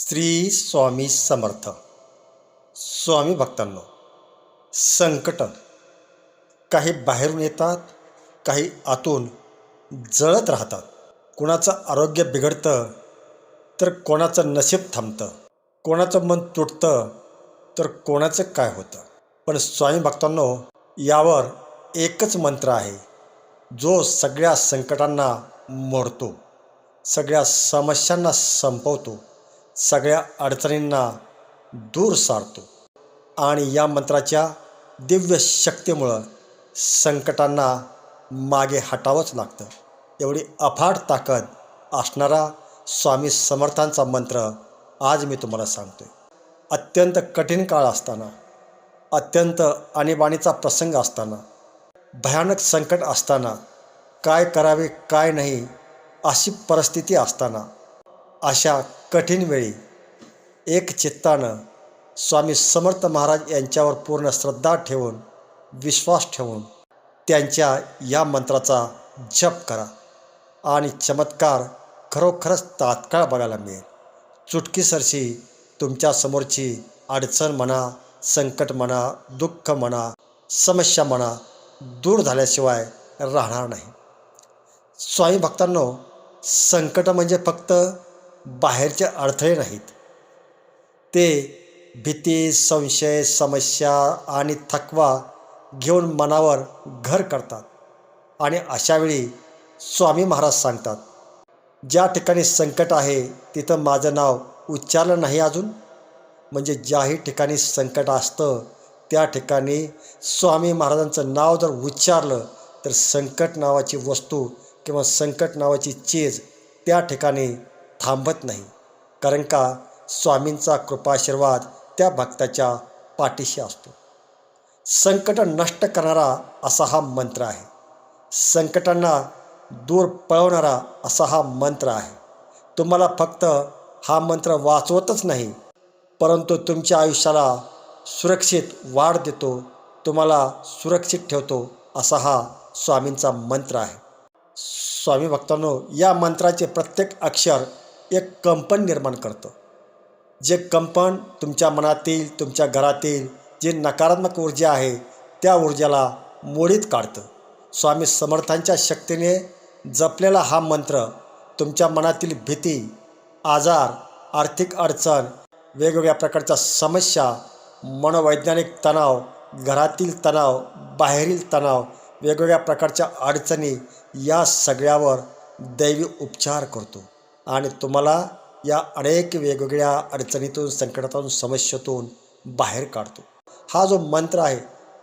श्री स्वामी समर्थ. स्वामी भक्तांनो संकट काही बाहेरून येतात काही आतून जळत राहतात. कोणाचं आरोग्य बिघडतं तर कोणाचं नशीब थांबतं. कोणाचं मन तुटतं तर कोणाचं काय होतं. पण स्वामी भक्तांनो यावर एकच मंत्र आहे जो सगळ्या संकटांना मोडतो सगळ्या समस्यांना संपवतो. सगळ्या अडचणींना दूर सारतो आणि या मंत्राच्या दिव्य शक्तीमुळं संकटांना मागे हटावंच लागतं. एवढी अफाट ताकद असणारा स्वामी समर्थांचा मंत्र आज मी तुम्हाला सांगतो आहे अत्यंत कठीण काळ असताना अत्यंत आणीबाणीचा प्रसंग असताना भयानक संकट असताना काय करावे काय नाही अशी परिस्थिती असताना अशा कठीण वेळी एक चित्तानं स्वामी समर्थ महाराज यांच्यावर पूर्ण श्रद्धा ठेवून विश्वास ठेवून त्यांच्या या मंत्राचा जप करा आणि चमत्कार खरोखरच तात्काळ बघायला मिळेल. चुटकीसरशी तुमच्यासमोरची अडचण म्हणा संकट म्हणा दुःख म्हणा समस्या म्हणा दूर झाल्याशिवाय राहणार नाही. स्वामी भक्तांनो संकट म्हणजे फक्त बाहेरचे अडथळे नाहीत. ते भीती संशय समस्या आणि थकवा घेऊन मनावर घर करतात आणि अशावेळी स्वामी महाराज सांगतात ज्या ठिकाणी संकट आहे तिथं माझं नाव उच्चारलं नाही अजून. म्हणजे ज्याही ठिकाणी संकट असतं त्या ठिकाणी स्वामी महाराजांचं नाव जर उच्चारलं तर संकट नावाची वस्तू किंवा संकट नावाची चीज त्या ठिकाणी थांबत नाही. कारण का? स्वामींचा कृपाशीर्वाद त्या भक्ताच्या पाठीशी असतो. संकट नष्ट करणारा असा हा मंत्र आहे. संकटांना दूर पळवणारा असा हा मंत्र आहे. तुम्हाला फक्त हा मंत्र वाचवतच नाही परंतु तुमच्या आयुष्याला सुरक्षित वाढ देतो तुम्हाला सुरक्षित ठेवतो असा हा स्वामींचा मंत्र आहे. स्वामी भक्तांनो या मंत्राचे प्रत्येक अक्षर एक कंपन निर्माण करतं. जे कंपन तुमच्या मनातील तुमच्या घरातील जी नकारात्मक ऊर्जा आहे त्या ऊर्जेला मोडीत काढतं. स्वामी समर्थांच्या शक्तीने जपलेला हा मंत्र तुमच्या मनातील भीती आजार आर्थिक अडचण वेगवेगळ्या प्रकारच्या समस्या मनोवैज्ञानिक तणाव घरातील तणाव बाहेरील तणाव वेगवेगळ्या प्रकारच्या अडचणी या सगळ्यावर दैवी उपचार करतो. आणि तुम्हाला या अनेक वेगवेगळ्या अडचणीतून संकटातून समस्येतून बाहेर काढतो. हा जो मंत्र आहे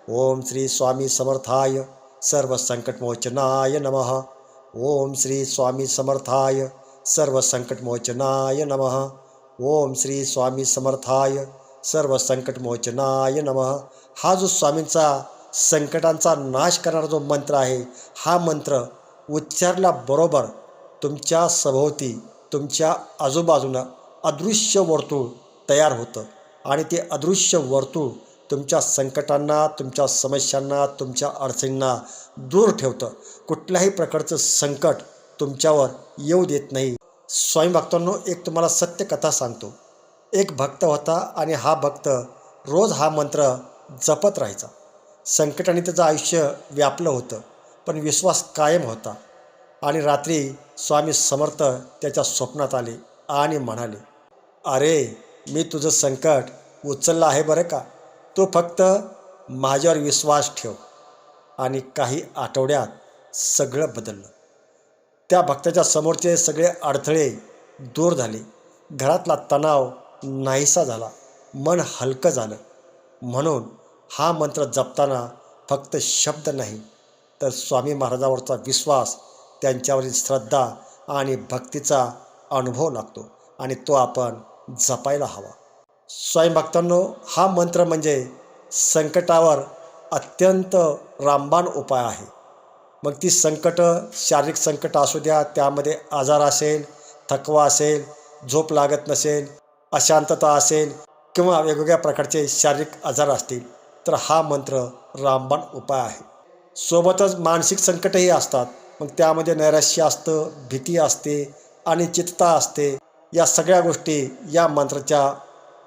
ओम श्री स्वामी समर्थाय सर्व संकटमोचनाय नमः. ओम श्री स्वामी समर्थाय सर्व संकटमोचनाय नमः. ओम श्री स्वामी समर्थाय सर्व संकटमोचनाय नमः. हा जो स्वामींचा संकटांचा नाश करणारा जो मंत्र आहे हा मंत्र उच्चारल्याबरोबर तुमच्या सभोवती तुमच्या आजूबाजूनं अदृश्य वर्तुळ तयार होतं. आणि ते अदृश्य वर्तुळ तुमच्या संकटांना तुमच्या समस्यांना तुमच्या अडचणींना दूर ठेवतं. कुठल्याही प्रकारचं संकट तुमच्यावर येऊ देत नाही. स्वयंभक्तांनो एक तुम्हाला सत्य कथा सांगतो. एक भक्त होता आणि हा भक्त रोज हा मंत्र जपत राहायचा. संकटाने त्याचं आयुष्य व्यापलं होतं पण विश्वास कायम होता. आणि रात्री स्वामी समर्थ त्याच्या स्वप्नात आले आणि म्हणाले अरे मी तुझं संकट उचललं आहे बरं का? तू फक्त माझ्यावर विश्वास ठेव. आणि काही आठवड्यात सगळं बदललं. त्या भक्ताच्या समोरचे सगळे अडथळे दूर झाले. घरातला तणाव नाहीसा झाला. मन हलकं झालं. म्हणून हा मंत्र जपताना फक्त शब्द नाही तर स्वामी महाराजावरचा विश्वास त्यांच्यावरील श्रद्धा आणि भक्तीचा अनुभव लागतो आणि तो आपण जपायला हवा. स्वयंभक्तांनो हा मंत्र म्हणजे संकटावर अत्यंत रामबाण उपाय आहे. मग ती संकटं शारीरिक संकट असू द्या त्यामध्ये आजार असेल थकवा असेल झोप लागत नसेल अशांतता असेल किंवा वेगवेगळ्या प्रकारचे शारीरिक आजार असतील तर हा मंत्र रामबाण उपाय आहे. सोबतच मानसिक संकटही असतात. मग त्यामध्ये नैराश्य असतं भीती असते आणि अनिश्चितता असते. या सगळ्या गोष्टी या मंत्राच्या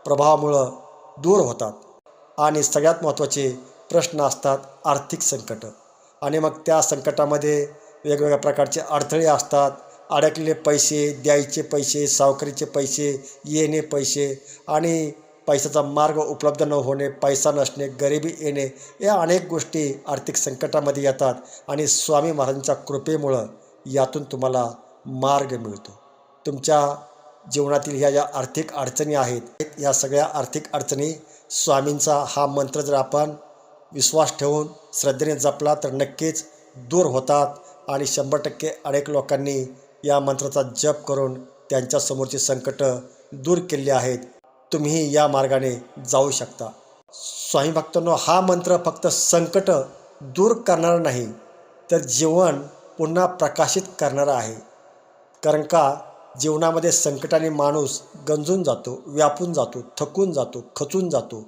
प्रभावामुळं दूर होतात. आणि सगळ्यात महत्त्वाचे प्रश्न असतात आर्थिक संकट. आणि मग त्या संकटामध्ये वेगवेगळ्या प्रकारचे अडथळे असतात. अडकलेले पैसे द्यायचे पैसे सावकारीचे पैसे येणे पैसे आणि पैशाचा मार्ग उपलब्ध न होणे पैसा नसणे गरिबी येणे या अनेक गोष्टी आर्थिक संकटामध्ये येतात आणि स्वामी महाराजांच्या कृपेमुळं यातून तुम्हाला मार्ग मिळतो. तुमच्या जीवनातील ह्या ज्या आर्थिक अडचणी आहेत या सगळ्या आर्थिक अडचणी स्वामींचा हा मंत्र जर आपण विश्वास ठेवून श्रद्धेने जपला तर नक्कीच दूर होतात आणि शंभर टक्के अनेक लोकांनी या मंत्राचा जप करून त्यांच्यासमोरची संकटं दूर केली आहेत. तुम्ही या मार्गाने जाऊ शकता. स्वामी भक्तांनो हा मंत्र फक्त संकट दूर करणारा नाही तर जीवन पुन्हा प्रकाशित करणारा आहे. कारण का? जीवनामध्ये संकटाने माणूस गंजून जातो व्यापून जातो थकून जातो खचून जातो.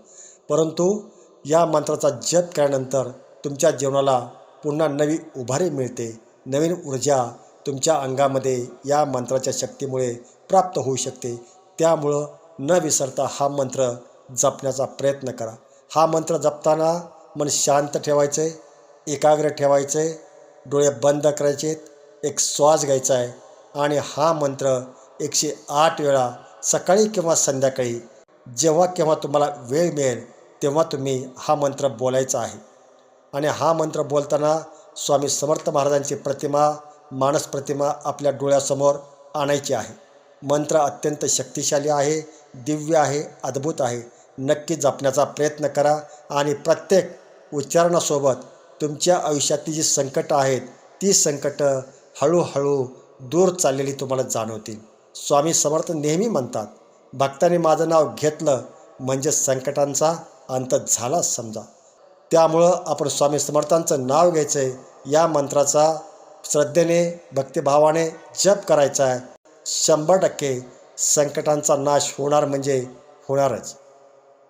परंतु या मंत्राचा जप केल्यानंतर तुमच्या जीवनाला पुन्हा नवी उभारी मिळते. नवीन ऊर्जा तुमच्या अंगामध्ये या मंत्राच्या शक्तीमुळे प्राप्त होऊ शकते. त्यामुळं न विसरता हा मंत्र जपण्याचा प्रयत्न करा. हा मंत्र जपताना मन शांत ठेवायचं आहे एकाग्र ठेवायचं आहे डोळे बंद करायचे एक श्वास घ्यायचा आहे आणि हा मंत्र एकशे आठ वेळा सकाळी किंवा संध्याकाळी जेव्हा केव्हा तुम्हाला वेळ मिळेल तेव्हा तुम्ही हा मंत्र बोलायचा आहे. आणि हा मंत्र बोलताना स्वामी समर्थ महाराजांची प्रतिमा मानस प्रतिमा आपल्या डोळ्यासमोर आणायची आहे. मंत्र अत्यंत शक्तिशाली आहे दिव्य आहे अद्भुत आहे. नक्की जपण्याचा प्रयत्न करा आणि प्रत्येक उच्चारणासोबत तुमच्या आयुष्यातली जी संकटं आहेत ती संकटं हळूहळू दूर चाललेली तुम्हाला जाणवतील. स्वामी समर्थ नेहमी म्हणतात भक्ताने माझं नाव घेतलं म्हणजे संकटांचा अंत झाला समजा. त्यामुळं आपण स्वामी समर्थांचं नाव घ्यायचं आहे या मंत्राचा श्रद्धेने भक्तिभावाने जप करायचा आहे. शंभर टक्के संकटांचा नाश होणार म्हणजे होणारच.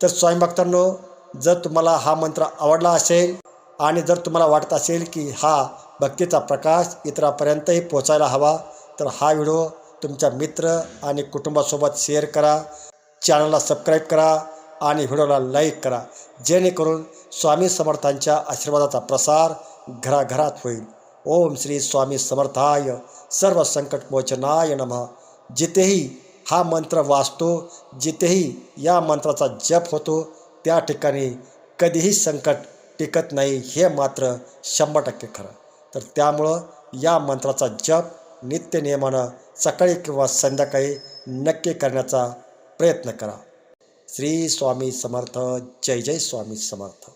तर स्वयंभक्तांनो भक्तांनो जर तुम्हाला हा मंत्र आवडला असेल आणि जर तुम्हाला वाटत असेल की हा भक्तीचा प्रकाश इतरापर्यंतही पोचायला हवा तर हा व्हिडिओ तुमच्या मित्र आणि कुटुंबासोबत शेअर करा चॅनलला सबस्क्राईब करा आणि व्हिडिओला लाईक करा. जेणेकरून स्वामी समर्थांच्या आशीर्वादाचा प्रसार घराघरात होईल. ओम श्री स्वामी समर्थाय सर्व संकटमोचनाय नमः। जिथेही हा मंत्र वाचतो जिथेही या मंत्राचा जप होतो त्या ठिकाणी कधीही संकट टिकत नाही हे मात्र शंभर टक्के खरं। तर त्यामुळं या मंत्राचा जप नित्य नियमानं सकाळी किंवा संध्याकाळी नक्की करण्याचा प्रयत्न करा। श्री स्वामी समर्थ जय जय स्वामी समर्थ।